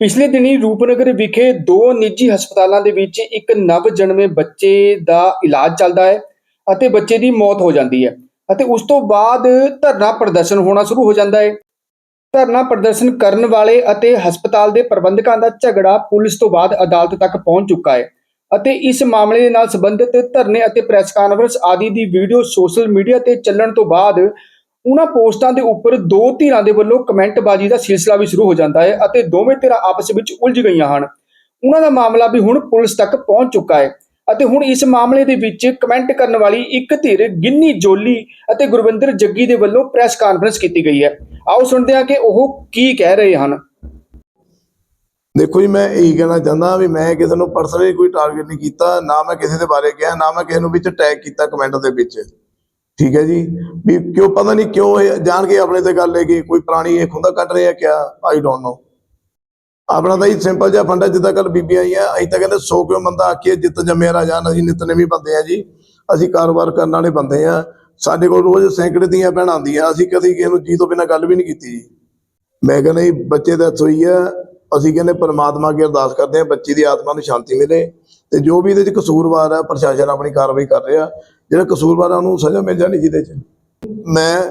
ਪਿਛਲੇ ਦਿਨੀ ਰੂਪਨਗਰ ਵਿਖੇ ਦੋ ਨਿੱਜੀ ਹਸਪਤਾਲਾਂ ਦੇ ਵਿੱਚ ਇੱਕ ਨਵ ਜਨਮੇ ਬੱਚੇ ਦਾ ਇਲਾਜ ਚੱਲਦਾ ਹੈ ਅਤੇ ਬੱਚੇ ਦੀ ਮੌਤ ਹੋ ਜਾਂਦੀ ਹੈ ਅਤੇ ਉਸ ਤੋਂ ਬਾਅਦ ਧਰਨਾ ਪ੍ਰਦਰਸ਼ਨ ਹੋਣਾ ਸ਼ੁਰੂ ਹੋ ਜਾਂਦਾ ਹੈ। ਧਰਨਾ ਪ੍ਰਦਰਸ਼ਨ ਕਰਨ ਵਾਲੇ ਅਤੇ ਹਸਪਤਾਲ ਦੇ ਪ੍ਰਬੰਧਕਾਂ ਦਾ ਝਗੜਾ ਪੁਲਿਸ ਤੋਂ ਬਾਅਦ ਅਦਾਲਤ ਤੱਕ ਪਹੁੰਚ ਚੁੱਕਾ ਹੈ ਅਤੇ ਇਸ ਮਾਮਲੇ ਦੇ ਨਾਲ ਸੰਬੰਧਿਤ ਧਰਨੇ ਅਤੇ ਪ੍ਰੈਸ ਕਾਨਫਰੰਸ ਆਦਿ ਦੀ ਵੀਡੀਓ ਸੋਸ਼ਲ ਮੀਡੀਆ ਤੇ ਚੱਲਣ ਤੋਂ ਬਾਅਦ ਉਹਨਾਂ ਪੋਸਟਾਂ ਦੇ ਉੱਪਰ ਦੋ ਧਿਰਾਂ ਦੇ ਵੱਲੋਂ ਕਮੈਂਟਬਾਜ਼ੀ ਦਾ ਸਿਲਸਿਲਾ ਵੀ ਸ਼ੁਰੂ ਹੋ ਜਾਂਦਾ ਹੈ ਅਤੇ ਦੋਵੇਂ ਧਿਰਾਂ ਆਪਸ ਵਿੱਚ ਉਲਝ ਗਈਆਂ ਹਨ। ਉਹਨਾਂ ਦਾ ਮਾਮਲਾ ਵੀ ਹੁਣ ਪੁਲਿਸ ਤੱਕ ਪਹੁੰਚ ਚੁੱਕਾ ਹੈ ਅਤੇ ਹੁਣ ਇਸ ਮਾਮਲੇ ਦੇ ਵਿੱਚ ਕਮੈਂਟ ਕਰਨ ਵਾਲੀ ਇੱਕ ਧਿਰ ਗਿੰਨੀ ਜੋਲੀ ਅਤੇ ਗੁਰਵਿੰਦਰ ਜੱਗੀ ਦੇ ਵੱਲੋਂ ਪ੍ਰੈਸ ਕਾਨਫਰੰਸ ਕੀਤੀ ਗਈ ਹੈ। ਆਓ ਸੁਣਦੇ ਹਾਂ ਕਿ ਉਹ ਕੀ ਕਹਿ ਰਹੇ ਹਨ। ਦੇਖੋ ਜੀ, ਮੈਂ ਇਹੀ ਕਹਿਣਾ ਚਾਹੁੰਦਾ ਵੀ ਮੈਂ ਕਿਸੇ ਨੂੰ ਪਰਸਨਲੀ ਕੋਈ ਟਾਰਗੇਟ ਨਹੀਂ ਕੀਤਾ, ਨਾ ਮੈਂ ਕਿਸੇ ਦੇ ਬਾਰੇ ਕਿਹਾ, ਨਾ ਮੈਂ ਕਿਸੇ ਨੂੰ ਵਿੱਚ ਟੈਗ ਕੀਤਾ ਕਮੈਂਟ ਦੇ ਵਿੱਚ। ਠੀਕ ਹੈ ਜੀ? ਵੀ ਕਿਉਂ ਪਤਾ ਨਹੀਂ ਕਿਉਂ ਇਹ ਜਾਣ ਕੇ ਆਪਣੇ ਤੇ ਗੱਲ ਲੈ ਕੇ, ਕੋਈ ਪੁਰਾਣੀ ਇਹ ਖੁੰਦਾ ਕੱਢ ਰਿਹਾ ਕਿਆ? ਆਈ ਡੋਨਟ ਨੋ ਆਪਣਾ ਤਾਂ ਹੀ ਸਿੰਪਲ ਜਿਹਾ ਫੰਡਾ, ਜਿੱਦਾਂ ਕੱਲ ਬੀਬੀਆਂ ਆਈਆਂ, ਅਸੀਂ ਤਾਂ ਕਹਿੰਦੇ ਸੋ ਕਿਉਂ ਬੰਦਾ ਆਖੀਏ, ਜਿੱਤ ਜੰਮਿਆ ਰਾਜਾ ਅਸੀਂ ਨਿਤਨੇਮੀ ਬੰਦੇ ਆ ਜੀ। ਅਸੀਂ ਕਾਰੋਬਾਰ ਕਰਨ ਵਾਲੇ ਬੰਦੇ ਆ ਸਾਡੇ ਕੋਲ ਰੋਜ਼ ਸੈਂਕੜੇ ਦੀਆਂ ਭੈਣਾਂ ਆਉਂਦੀਆਂ, ਅਸੀਂ ਕਦੀ ਕਿਸੇ ਨੂੰ ਜੀ ਤੋਂ ਬਿਨਾਂ ਗੱਲ ਵੀ ਨਹੀਂ ਕੀਤੀ ਜੀ। ਮੈਂ ਕਹਿੰਦਾ ਜੀ, ਬੱਚੇ ਦਾ ਹੋਈ ਆ। ਅਸੀਂ ਕਹਿੰਦੇ ਪਰਮਾਤਮਾ ਅੱਗੇ ਅਰਦਾਸ ਕਰਦੇ ਆ ਬੱਚੀ ਦੀ ਆਤਮਾ ਨੂੰ ਸ਼ਾਂਤੀ ਮਿਲੇ। ਤੇ ਜੋ ਵੀ ਇਹਦੇ ਚ ਕਸੂਰਵਾਰ ਹੈ ਪ੍ਰਸ਼ਾਸਨ ਆਪਣੀ ਕਾਰਵਾਈ ਕਰ ਰਿਹਾ। ਜਿਹੜਾ ਕਸੂਰਵਾਰਾਂ ਆ, ਉਹਨੂੰ ਸਜ਼ਾ ਮਿਲ ਜਾਣੀ ਜਿਹਦੇ ਚ। ਮੈਂ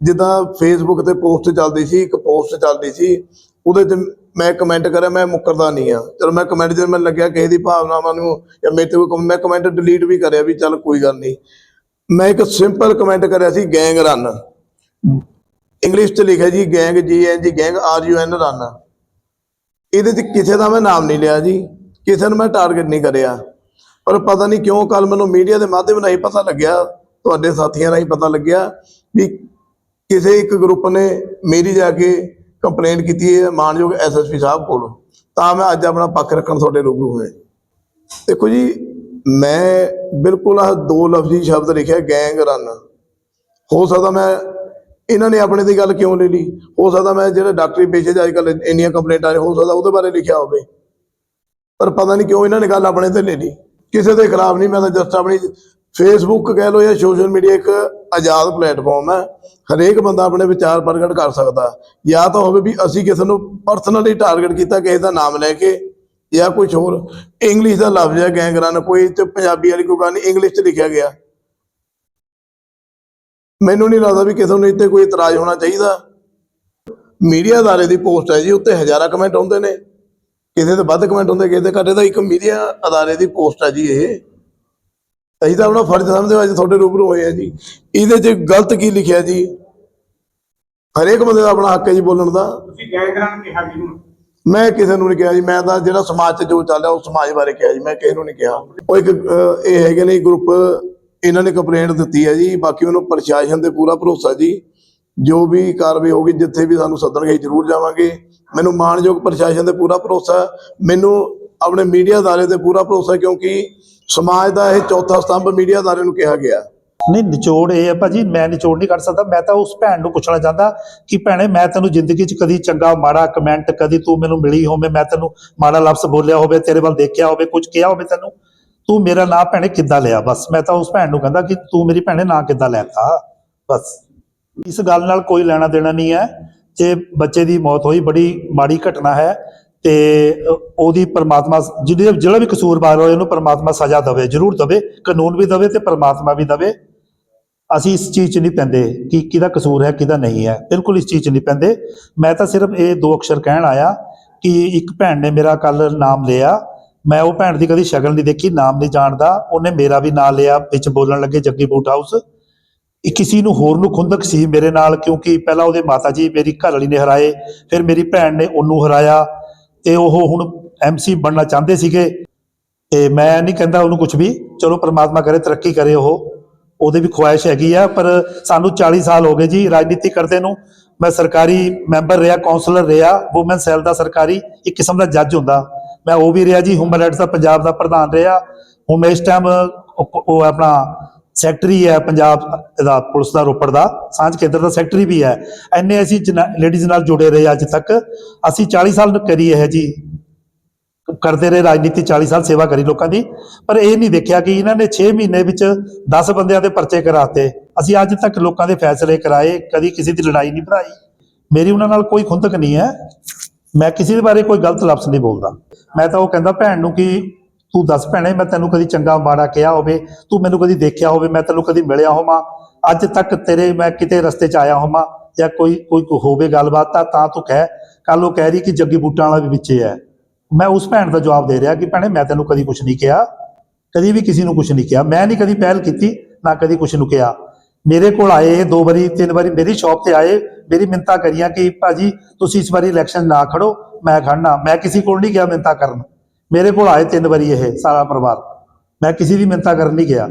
ਜਿੱਦਾਂ ਫੇਸਬੁੱਕ ਤੇ ਪੋਸਟ ਚੱਲਦੀ ਸੀ, ਇੱਕ ਪੋਸਟ ਚੱਲਦੀ ਸੀ, ਉਹਦੇ 'ਚ ਮੈਂ ਕਮੈਂਟ ਕਰਿਆ, ਮੈਂ ਮੁੱਕਰਦਾ ਨਹੀਂ ਆ। ਚਲੋ ਮੈਂ ਕਮੈਂਟ ਜਦ ਮੈਨੂੰ ਲੱਗਿਆ ਕਿਸੇ ਦੀ ਭਾਵਨਾਵਾਂ ਨੂੰ ਜਾਂ ਮੇਰੇ ਤੇ ਮੈਂ ਕਮੈਂਟ ਡਿਲੀਟ ਵੀ ਕਰਿਆ ਵੀ ਚੱਲ ਕੋਈ ਗੱਲ ਨਹੀਂ। ਮੈਂ ਇੱਕ ਸਿੰਪਲ ਕਮੈਂਟ ਕਰਿਆ ਸੀ ਗੈਂਗ ਰਨ ਇੰਗਲਿਸ਼ ਚ ਲਿਖਿਆ ਜੀ gang G N G gang R U N run ਇਹਦੇ ਚ ਕਿਸੇ ਦਾ ਮੈਂ ਨਾਮ ਨਹੀਂ ਲਿਆ ਜੀ। ਕਿਸੇ ਨੂੰ ਮੈਂ ਟਾਰਗੇਟ ਨਹੀਂ ਕਰਿਆ। ਪਰ ਪਤਾ ਨਹੀਂ ਕਿਉਂ ਕੱਲ ਮੈਨੂੰ ਮੀਡੀਆ ਦੇ ਮਾਧਿਅਮ ਰਾਹੀਂ ਪਤਾ ਲੱਗਿਆ, ਤੁਹਾਡੇ ਸਾਥੀਆਂ ਰਾਹੀਂ ਪਤਾ ਲੱਗਿਆ ਵੀ ਕਿਸੇ ਇੱਕ ਗਰੁੱਪ ਨੇ ਮੇਰੀ ਜਾ ਕੇ ਕੰਪਲੇਂਟ ਕੀਤੀ ਹੈ ਮਾਨਯੋਗ ਐਸਐਸਪੀ ਸਾਹਿਬ ਕੋਲ। ਤਾਂ ਮੈਂ ਅੱਜ ਆਪਣਾ ਪੱਖ ਰੱਖਣ ਤੁਹਾਡੇ ਰੂਬਰੂ ਹੋਏ ਦੇਖੋ ਜੀ, ਮੈਂ ਬਿਲਕੁਲ ਆਹ ਦੋ ਲਫ਼ਜ਼ੀ ਸ਼ਬਦ ਲਿਖਿਆ ਗੈਂਗ ਰਨ ਹੋ ਸਕਦਾ ਮੈਂ ਇਹਨਾਂ ਨੇ ਆਪਣੇ ਦੀ ਗੱਲ ਕਿਉਂ ਲੈ ਲਈ? ਹੋ ਸਕਦਾ ਮੈਂ ਜਿਹੜੇ ਡਾਕਟਰੀ ਪੇਸ਼ੇ 'ਚ ਅੱਜ ਕੱਲ੍ਹ ਇੰਨੀਆਂ ਕੰਪਲੇਂਟਾਂ ਹੋ ਸਕਦਾ ਉਹਦੇ ਬਾਰੇ ਲਿਖਿਆ ਹੋਵੇ। ਪਰ ਪਤਾ ਨਹੀਂ ਕਿਉਂ ਇਹਨਾਂ ਨੇ ਗੱਲ ਆਪਣੇ ਤੇ ਲੈ ਲਈ। ਕਿਸੇ ਦੇ ਖਿਲਾਫ ਨਹੀਂ, ਮੈਂ ਤਾਂ ਜਸਟ ਆਪਣੀ ਫੇਸਬੁੱਕ ਕਹਿ ਲਓ ਜਾਂ ਸੋਸ਼ਲ ਮੀਡੀਆ ਇੱਕ ਆਜ਼ਾਦ ਪਲੇਟਫਾਰਮ ਹੈ। ਹਰੇਕ ਬੰਦਾ ਆਪਣੇ ਵਿਚਾਰ ਪ੍ਰਗਟ ਕਰ ਸਕਦਾ। ਜਾਂ ਤਾਂ ਹੋਵੇ ਵੀ ਅਸੀਂ ਕਿਸੇ ਨੂੰ ਪਰਸਨਲੀ ਟਾਰਗੇਟ ਕੀਤਾ, ਕਿਸੇ ਦਾ ਨਾਮ ਲੈ ਕੇ, ਜਾਂ ਕੁਝ ਹੋਰ। ਇੰਗਲਿਸ਼ ਦਾ ਲਫ਼ਜ਼ ਹੈ ਗੈਂਗਰਾਂ ਗੈਂਗਰਨ ਕੋਈ ਤੇ ਪੰਜਾਬੀ ਵਾਲੀ ਕੋਈ ਗੱਲ ਨਹੀਂ ਇੰਗਲਿਸ਼ 'ਚ ਲਿਖਿਆ ਗਿਆ। ਮੈਨੂੰ ਨਹੀਂ ਲੱਗਦਾ ਵੀ ਕਿਸੇ ਨੂੰ ਇੱਥੇ ਕੋਈ ਇਤਰਾਜ਼ ਹੋਣਾ ਚਾਹੀਦਾ। ਮੀਡੀਆ ਅਦਾਰੇ ਦੀ ਪੋਸਟ ਹੈ ਜੀ, ਉੱਤੇ ਹਜ਼ਾਰਾਂ ਕਮੈਂਟ ਆਉਂਦੇ ਨੇ। ਕਿਸੇ ਦੇ ਵੱਧ ਕਮੈਂਟ ਹੁੰਦੇ ਕਿਸੇ ਦੇ ਘੱਟ ਇਹਦਾ ਇੱਕ ਮੀਡੀਆ ਅਦਾਰੇ ਦੀ ਪੋਸਟ ਹੈ ਜੀ ਇਹ। ਅਸੀਂ ਤਾਂ ਆਪਣਾ ਫਰਜ਼ ਸਮਝਦੇ ਹਾਂ ਅੱਜ ਤੁਹਾਡੇ ਰੂਬਰੂ ਹੋਏ ਆ ਜੀ। ਇਹਦੇ 'ਚ ਗਲਤ ਕੀ ਲਿਖਿਆ ਜੀ? ਹਰੇਕ ਬੰਦੇ ਦਾ ਆਪਣਾ ਹੱਕ ਹੈ ਜੀ ਬੋਲਣ ਦਾ। ਤੁਸੀਂ ਗੈਂਗਰਾਂ ਕਿਹਾ ਵੀ ਨੂੰ ਮੈਂ ਕਿਸੇ ਨੂੰ ਨਹੀਂ ਕਿਹਾ ਜੀ ਮੈਂ ਤਾਂ ਜਿਹੜਾ ਸਮਾਜ 'ਚ ਜੋ ਚੱਲ ਰਿਹਾ ਉਹ ਸਮਾਜ ਬਾਰੇ ਕਿਹਾ ਜੀ ਮੈਂ ਕਿਸੇ ਨੂੰ ਨਹੀਂ ਕਿਹਾ। ਉਹ ਇੱਕ ਇਹ ਹੈਗੇ ਨੇ ਗਰੁੱਪ ਇਹਨਾਂ ਨੇ ਕੰਪਲੇਂਟ ਦਿੱਤੀ ਹੈ ਜੀ ਬਾਕੀ ਉਹਨੂੰ ਪ੍ਰਸ਼ਾਸਨ ਤੇ ਪੂਰਾ ਭਰੋਸਾ ਜੀ। ਜੋ ਵੀ ਕਾਰਵਾਈ ਹੋਗੀ ਜਿੱਥੇ ਵੀ ਸਾਨੂੰ ਸੱਦਣਗੇ ਜ਼ਰੂਰ ਜਾਵਾਂਗੇ। ਮੈਨੂੰ ਮਾਣਯੋਗ ਪ੍ਰਸ਼ਾਸਨ ਤੇ ਪੂਰਾ ਭਰੋਸਾ ਮੈਨੂੰ ਆਪਣੇ ਮੀਡੀਆ ਅਦਾਰੇ ਤੇ ਪੂਰਾ ਭਰੋਸਾ ਕਿਉਂਕਿ ਸਮਾਜ ਦਾ ਇਹ ਚੌਥਾ ਸਤੰਭ ਮੀਡੀਆ ਅਦਾਰੇ ਨੂੰ ਕਿਹਾ ਗਿਆ ਨਹੀਂ, ਨਿਚੋੜ ਇਹ ਹੈ ਭਾਜੀ, ਮੈਂ ਨਿਚੋੜ ਨਹੀਂ ਕੱਢ ਸਕਦਾ। ਮੈਂ ਤਾਂ ਉਸ ਭੈਣ ਨੂੰ ਪੁੱਛਣਾ ਚਾਹੁੰਦਾ ਕਿ ਭੈਣੇ, ਮੈਂ ਤੈਨੂੰ ਜ਼ਿੰਦਗੀ 'ਚ ਕਦੀ ਚੰਗਾ, ਮਾੜਾ ਕਮੈਂਟ ਕਦੀ ਤੂੰ ਮੈਨੂੰ ਮਿਲੀ ਹੋਵੇ, ਮੈਂ ਤੈਨੂੰ ਮਾੜਾ ਲਫ਼ਜ਼ ਬੋਲਿਆ ਹੋਵੇ, ਤੇਰੇ ਵੱਲ ਦੇਖਿਆ ਹੋਵੇ ਕੁਝ ਕਿਹਾ ਹੋਵੇ ਤੈਨੂੰ, ਤੂੰ ਮੇਰਾ ਨਾਂ ਭੈਣੇ ਕਿੱਦਾਂ ਲਿਆ? ਬਸ, ਮੈਂ ਤਾਂ ਉਸ ਭੈਣ ਨੂੰ ਕਹਿੰਦਾ ਕਿ ਤੂੰ ਮੇਰੀ ਭੈਣੇ ਨਾਂ ਕਿੱਦਾਂ ਲੈਤਾ? ਬਸ। ਇਸ ਗੱਲ ਨਾਲ ਕੋਈ ਲੈਣਾ ਦੇਣਾ ਨਹੀਂ ਹੈ। ਜੇ ਬੱਚੇ ਦੀ ਮੌਤ ਹੋਈ, ਬੜੀ ਮਾੜੀ ਘਟਨਾ ਹੈ ਤੇ ਉਹਦੀ ਪਰਮਾਤਮਾ ਜਿਹਦੇ, ਜਿਹੜਾ ਵੀ ਕਸੂਰਵਾਰ ਹੋਏ, ਉਹਨੂੰ ਪਰਮਾਤਮਾ ਸਜ਼ਾ ਦੇਵੇ, ਜ਼ਰੂਰ ਦੇਵੇ, ਕਾਨੂੰਨ ਵੀ ਦੇਵੇ ਤੇ ਪਰਮਾਤਮਾ ਵੀ ਦੇਵੇ। ਅਸੀਂ ਇਸ ਚੀਜ਼ 'ਚ ਨਹੀਂ ਪੈਂਦੇ ਕਿ ਕਿਹਦਾ ਕਸੂਰ ਹੈ, ਕਿਹਦਾ ਨਹੀਂ ਹੈ, ਬਿਲਕੁਲ ਇਸ ਚੀਜ਼ 'ਚ ਨਹੀਂ ਪੈਂਦੇ। ਮੈਂ ਤਾਂ ਸਿਰਫ ਇਹ ਦੋ ਅਕਸ਼ਰ ਕਹਿਣ ਆਇਆ ਕਿ ਇੱਕ ਭੈਣ ਨੇ ਮੇਰਾ ਕੱਲ ਨਾਮ ਲਿਆ। ਮੈਂ ਉਹ ਭੈਣ ਦੀ ਕਦੀ ਸ਼ਕਲ ਨਹੀਂ ਦੇਖੀ, ਨਾਮ ਨਹੀਂ ਜਾਣਦਾ। ਉਹਨੇ ਮੇਰਾ ਵੀ ਨਾਮ ਲਿਆ, ਵਿੱਚ ਬੋਲਣ ਲੱਗੇ ਜੱਗੀ ਬੂਟ ਹਾਊਸ। ਇਹ ਕਿਸੇ ਨੂੰ ਹੋਰ ਨੂੰ ਖੁੰਦਕ ਸੀ ਮੇਰੇ ਨਾਲ, ਕਿਉਂਕਿ ਪਹਿਲਾਂ ਉਹਦੇ ਮਾਤਾ ਜੀ ਮੇਰੀ ਘਰ ਵਾਲੀ ਨੇ ਹਰਾਏ, ਫਿਰ ਮੇਰੀ ਭੈਣ ਨੇ ਉਹਨੂੰ ਹਰਾਇਆ। ਤੇ ਉਹ ਹੁਣ ਐਮਸੀ ਬਣਨਾ ਚਾਹੁੰਦੇ ਸੀਗੇ। ਤੇ ਮੈਂ ਨਹੀਂ ਕਹਿੰਦਾ ਉਹਨੂੰ ਕੁਝ ਵੀ, ਚਲੋ ਪ੍ਰਮਾਤਮਾ ਕਰੇ, ਤਰੱਕੀ ਕਰੇ ਉਹ। ਉਹਦੇ ਵੀ ਖੁਆਇਸ਼ ਹੈਗੀ ਆ, ਪਰ ਸਾਨੂੰ 40 ਸਾਲ ਹੋ ਗਏ ਜੀ ਰਾਜਨੀਤੀ ਕਰਦੇ ਨੂੰ। ਮੈਂ ਸਰਕਾਰੀ ਮੈਂਬਰ ਰਿਹਾ ਕਾਉਂਸਲਰ ਰਿਹਾ, ਵੂਮਨ ਸੈੱਲ ਦਾ ਸਰਕਾਰੀ, ਇੱਕ ਕਿਸਮ ਦਾ ਜੱਜ ਹੁੰਦਾ। ਮੈਂ ਉਹ ਵੀ ਰਿਹਾ ਜੀ, ਹਿਊਮਨ ਰਾਈਟਸ ਦਾ ਪੰਜਾਬ ਦਾ ਪ੍ਰਧਾਨ ਰਿਹਾ। ਹੁਣ ਮੈਂ ਇਸ ਟਾਈਮ ਉਹ ਆਪਣਾ ਸੈਕਟਰੀ ਹੈ ਪੰਜਾਬ ਦਾ, ਪੁਲਿਸ ਦਾ, ਰੋਪੜ ਦਾ, ਸਾਂਝ ਕੇਂਦਰ ਦਾ ਸੈਕਟਰੀ ਵੀ ਹੈ। ਐਨੇ ਅਸੀਂ ਲੇਡੀਜ਼ ਨਾਲ ਜੁੜੇ ਰਹੇ ਅੱਜ ਤੱਕ। ਅਸੀਂ 40 ਸਾਲ ਕਰੀ ਇਹ ਜੀ। ਕਰਦੇ ਰਹੇ ਰਾਜਨੀਤੀ 40 ਸਾਲ ਸੇਵਾ ਕਰੀ ਲੋਕਾਂ ਦੀ। ਪਰ ਇਹ ਨਹੀਂ ਦੇਖਿਆ ਕਿ ਇਹਨਾਂ ਨੇ 6 ਮਹੀਨੇ ਵਿੱਚ 10 ਬੰਦਿਆਂ ਦੇ ਪਰਚੇ ਕਰਾਤੇ। ਅਸੀਂ ਅੱਜ ਤੱਕ ਲੋਕਾਂ ਦੇ ਫੈਸਲੇ ਕਰਾਏ, ਕਦੀ ਕਿਸੇ ਦੀ ਲੜਾਈ ਨਹੀਂ ਭਰਾਈ। ਮੇਰੀ ਉਹਨਾਂ ਨਾਲ ਕੋਈ ਖੁੰਦਕ ਨਹੀਂ ਹੈ। ਮੈਂ ਕਿਸੇ ਦੇ ਬਾਰੇ ਕੋਈ ਗਲਤ ਲਫ਼ਜ਼ ਨਹੀਂ ਬੋਲਦਾ। ਮੈਂ ਤਾਂ ਉਹ ਕਹਿੰਦਾ ਭੈਣ ਨੂੰ ਕਿ ਤੂੰ ਦੱਸ ਭੈਣੇ, ਮੈਂ ਤੈਨੂੰ ਕਦੀ ਚੰਗਾ ਮਾੜਾ ਕਿਹਾ ਹੋਵੇ, ਤੂੰ ਮੈਨੂੰ ਕਦੀ ਦੇਖਿਆ ਹੋਵੇ, ਮੈਂ ਤੈਨੂੰ ਕਦੀ ਮਿਲਿਆ ਹੋਵਾਂ, ਅੱਜ ਤੱਕ ਤੇਰੇ ਮੈਂ ਕਿਤੇ ਰਸਤੇ 'ਚ ਆਇਆ ਹੋਵਾਂ, ਜਾਂ ਕੋਈ ਕੋਈ ਹੋਵੇ ਗੱਲਬਾਤ ਤਾਂ ਤਾਂ ਤੂੰ ਕਹਿ ਕੱਲ ਉਹ ਕਹਿ ਰਹੀ ਕਿ ਜੱਗੀ ਬੂਟਾਂ ਵਾਲਾ ਵੀ ਵਿੱਚੇ ਹੈ। ਮੈਂ ਉਸ ਭੈਣ ਦਾ ਜਵਾਬ ਦੇ ਰਿਹਾ ਕਿ ਭੈਣੇ, ਮੈਂ ਤੈਨੂੰ ਕਦੀ ਕੁਝ ਨਹੀਂ ਕਿਹਾ, ਕਦੀ ਵੀ ਕਿਸੇ ਨੂੰ ਕੁਝ ਨਹੀਂ ਕਿਹਾ, ਮੈਂ ਨਹੀਂ ਕਦੀ ਪਹਿਲ ਕੀਤੀ, ਨਾ ਕਦੀ ਕੁਝ ਨੂੰ ਕਿਹਾ। ਮੇਰੇ ਕੋਲ ਆਏ, ਦੋ ਵਾਰੀ, ਤਿੰਨ ਵਾਰੀ ਮੇਰੀ ਸ਼ਾਪ ਤੇ ਆਏ, ਮੇਰੀ ਮਿੰਤਾ ਕਰੀਆਂ ਕਿ ਭਾਜੀ, ਤੁਸੀਂ ਇਸ ਵਾਰੀ ਇਲੈਕਸ਼ਨ ਨਾ ਖੜੋ, ਮੈਂ ਖੜਨਾ, ਮੈਂ ਕਿਸੇ ਕੋਲ ਨਹੀਂ ਗਿਆ ਮਿੰਤਾ ਕਰਨ। ਮੇਰੇ ਕੋਲ ਆਏ ਤਿੰਨ ਵਾਰੀ ਇਹ ਸਾਰਾ ਪਰਿਵਾਰ। ਮੈਂ ਕਿਸੇ ਦੀ ਮਿੰਤਾ ਕਰਨ ਨਹੀਂ ਗਿਆ।